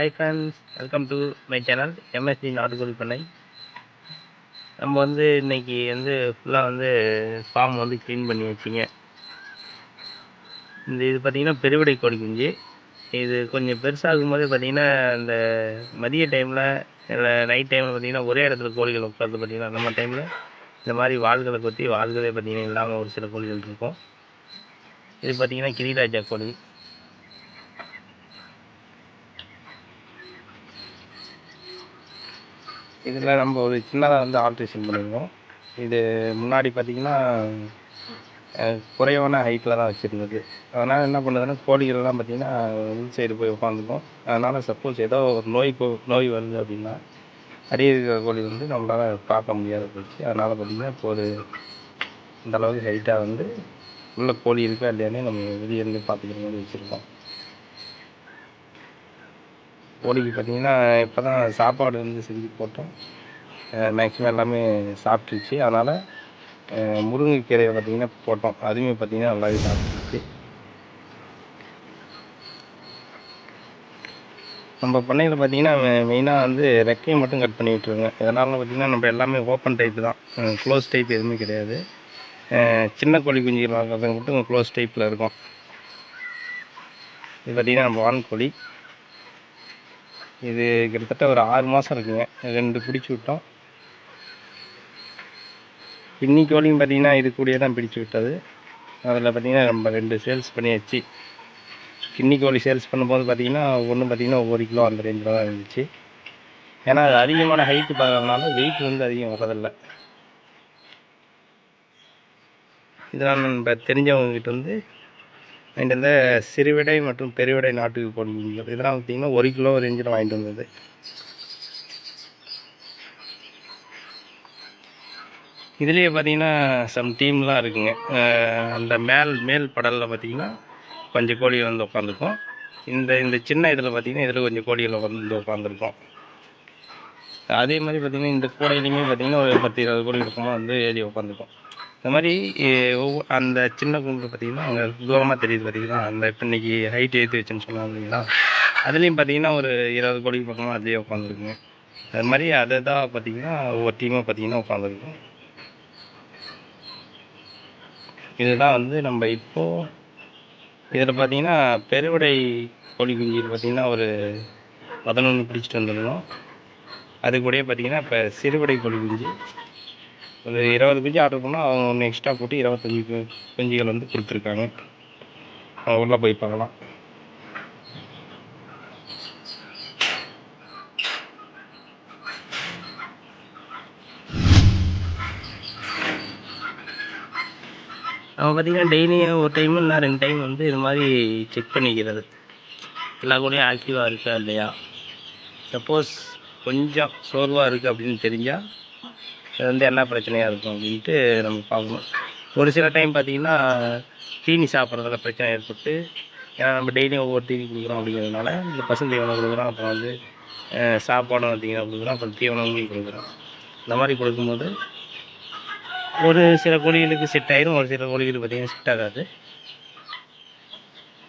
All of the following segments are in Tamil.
Hi friends welcome to my channel MST நாட்டுக்கோழி பண்ணை நம்ம வந்து இன்னைக்கு வந்து ஃபுல்லாக வந்து ஃபார்ம் வந்து க்ளீன் பண்ணி வச்சிங்க. இந்த இது பார்த்திங்கன்னா பெருவிடை கோழி குஞ்சு. இது கொஞ்சம் பெருசாகும் போது பார்த்திங்கன்னா இந்த மதிய டைமில் இல்லை நைட் டைமில் பார்த்திங்கன்னா ஒரே இடத்துல கோழிகள் உட்காந்து பார்த்திங்கன்னா நம்ம டைமில் இந்த மாதிரி வாள்களை கொத்தி வாள்களே பார்த்திங்கன்னா இல்லாமல் ஒரு சில கோழிகள் இருக்கும். இது பார்த்திங்கன்னா கிரிராஜா கோழி. இதில் நம்ம ஒரு சின்னதாக வந்து ஆல்ட்ரேஷன் பண்ணியிருக்கோம் இது முன்னாடி பார்த்திங்கன்னா குறைவான ஹைட்டில் தான் வச்சுருந்தது. அதனால் என்ன பண்ணுறதுன்னா கோழிகள்லாம் பார்த்திங்கன்னா உள் சைடு போய் உட்காந்துக்கும். அதனால் சப்போஸ் ஏதோ ஒரு நோய் கோ- நோய் வருது அப்படின்னா அரிய இருக்கிற கோழி வந்து நம்மளால் பார்க்க முடியாத போச்சு. அதனால் பார்த்திங்கன்னா இப்போ ஒரு இந்த அளவுக்கு ஹைட்டாக வந்து உள்ள கோழி இருக்கா இல்லையானே நம்ம வெளியே இருந்து பார்த்துக்கிற மாதிரி வச்சுருக்கோம். கோழிக்கு பார்த்தீங்கன்னா இப்போ தான் சாப்பாடு வந்து செஞ்சு போட்டோம். மேக்ஸிமம் எல்லாமே சாப்பிட்டுருச்சு. அதனால் முருங்கைக்கீரையை பார்த்தீங்கன்னா போட்டோம். அதுவுமே பார்த்தீங்கன்னா நல்லாவே சாப்பிட்டுருச்சு நம்ம பண்ணையில் பார்த்தீங்கன்னா மெயினாக வந்து ரெக்கையை மட்டும் கட் பண்ணி விட்டுருங்க. இதனால் பார்த்தீங்கன்னா நம்ம எல்லாமே ஓப்பன் டைப் தான். க்ளோஸ் டைப் எதுவுமே கிடையாது. சின்ன கோழி குஞ்சுகள் வாங்குறது மட்டும் க்ளோஸ் டைப்பில் இருக்கும். இது பார்த்தீங்கன்னா நம்ம வான்கோழி. இது கிட்டத்தட்ட ஒரு ஆறு மாதம் இருக்குங்க. ரெண்டு பிடிச்சி விட்டோம். பின்னி கோழியும் பார்த்தீங்கன்னா இது தான் பிடிச்சி விட்டது. அதில் பார்த்திங்கன்னா நம்ம ரெண்டு சேல்ஸ் பண்ணியாச்சு. கிண்ணி கோழி சேல்ஸ் பண்ணும்போது பார்த்தீங்கன்னா ஒன்று பார்த்தீங்கன்னா ஒவ்வொரு கிலோ அந்த ரேஞ்சில் தான் இருந்துச்சு. ஏன்னா அது அதிகமான ஹைட்டு பார்க்கறதுனால வெயிட் வந்து அதிகம் வர்றதில்லை. இதெல்லாம் நம்ம தெரிஞ்சவங்ககிட்ட வந்து வாங்கிட்டு வந்த சிறுவிடை மற்றும் பெருவிடை நாட்டு கோழி இதெல்லாம் பார்த்தீங்கன்னா ஒரு கிலோ ரேஞ்சில் வாங்கிட்டு வந்தது. இதுலேயே பார்த்தீங்கன்னா சம் டீம்லாம் இருக்குங்க. அந்த மேல் மேல் படலில் பார்த்தீங்கன்னா கொஞ்சம் கோழிகள் வந்து உட்காந்துருக்கும் இந்த இந்த சின்ன இதில் பார்த்தீங்கன்னா இதில் கொஞ்சம் கோழிகள் வந்து உட்காந்துருக்கும் அதே மாதிரி பார்த்தீங்கன்னா இந்த கூடையிலையுமே பார்த்தீங்கன்னா ஒரு பத்து இருபது கோழி இருக்குமா வந்து ஏறி உட்காந்துருக்கும் இந்த மாதிரி ஒவ்வொரு அந்த சின்ன குண்டு பார்த்தீங்கன்னா அங்கே தூரமாக தெரியுது பார்த்தீங்கன்னா அந்த இப்போ இன்றைக்கி ஹைட் ஏற்றி வச்சுன்னு சொன்னால் இல்லைங்களா அதுலேயும் பார்த்தீங்கன்னா ஒரு இருபது கோழி பக்கமாக அதே உட்காந்துருக்குங்க அது மாதிரி அதை தான் பார்த்தீங்கன்னா ஒவ்வொரு டீமாக பார்த்தீங்கன்னா உட்காந்துருக்கும் இதுதான் வந்து நம்ம இப்போது இதில் பார்த்தீங்கன்னா பெருவடை கோழி குஞ்சு பார்த்தீங்கன்னா ஒரு பதினொன்று பிடிச்சிட்டு வந்துருந்தோம். அது கூடயே பார்த்தீங்கன்னா இப்போ சிறுவடை கோழி குஞ்சு ஒரு இருபது குஞ்சு ஆர்டர் பண்ணால் அவங்க ஒன்று எக்ஸ்ட்ரா போட்டு இருபத்தஞ்சி கு- வந்து கொடுத்துருக்காங்க. அவங்க உள்ளே போய் பார்க்கலாம். நம்ம பார்த்தீங்கன்னா டெய்லியும் ஒரு டைம் இல்லை ரெண்டு டைம் வந்து இது மாதிரி செக் பண்ணிக்கிறது. எல்லா கூடயும் ஆக்டிவாக இருக்கா இல்லையா? சப்போஸ் கொஞ்சம் சோர்வாக இருக்குது அப்படின்னு தெரிஞ்சால் இது வந்து என்ன பிரச்சனையாக இருக்கும் அப்படின்ட்டு நம்ம பார்க்கணும். ஒரு சில டைம் பார்த்தீங்கன்னா தீனி சாப்பிட்றதுல பிரச்சனை ஏற்பட்டு ஏன்னா நம்ம டெய்லியும் ஒவ்வொரு தீனி கொடுக்குறோம் அப்படிங்கிறதுனால இந்த பசு தீவனம் கொடுக்குறோம் அப்புறம் வந்து சாப்பாடும் பார்த்தீங்கன்னா கொடுக்குறோம் அப்புறம் தீவனமும் கொடுக்குறோம். இந்த மாதிரி கொடுக்கும்போது ஒரு சில கோழிகளுக்கு செட் ஆயிரும் ஒரு சில கோழிகளுக்கு பார்த்தீங்கன்னா செட் ஆகாது.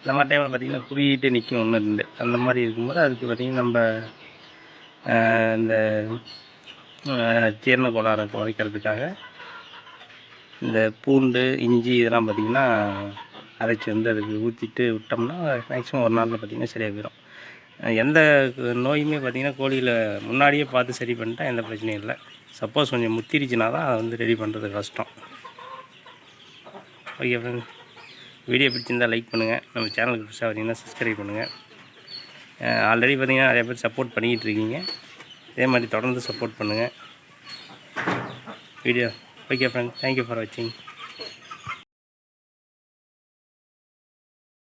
இந்த மாதிரி டைமில் பார்த்திங்கன்னா குறுகிட்டு நிற்கும் ஒன்று ரெண்டு அந்த மாதிரி இருக்கும்போது அதுக்கு பார்த்திங்கன்னா நம்ம இந்த ஜீரண கோளாறை குறைக்கிறதுக்காக இந்த பூண்டு இஞ்சி இதெல்லாம் பார்த்திங்கன்னா அரைச்சி வந்து அதுக்கு ஊற்றிட்டு விட்டோம்னா மேக்ஸிமம் ஒரு நாளில் பார்த்திங்கன்னா சரியாக போயிடும் எந்த நோயுமே பார்த்திங்கன்னா கோழியில் முன்னாடியே பார்த்து சரி பண்ணிட்டா எந்த பிரச்சனையும் இல்லை. சப்போஸ் கொஞ்சம் முத்திருச்சுனா தான் அதை வந்து ரெடி பண்ணுறது கஷ்டம். ஓகே ஃப்ரெண்ட்ஸ் வீடியோ பிடிச்சிருந்தால் லைக் பண்ணுங்கள் நம்ம சேனலுக்கு புதுசாக பார்த்திங்கன்னா சப்ஸ்கிரைப் பண்ணுங்கள் ஆல்ரெடி பார்த்திங்கன்னா நிறைய பேர் சப்போர்ட் பண்ணிக்கிட்டு இருக்கீங்க. இதே மாதிரி தொடர்ந்து சப்போர்ட் பண்ணுங்கள் video okay friend thank you for வாட்சிங்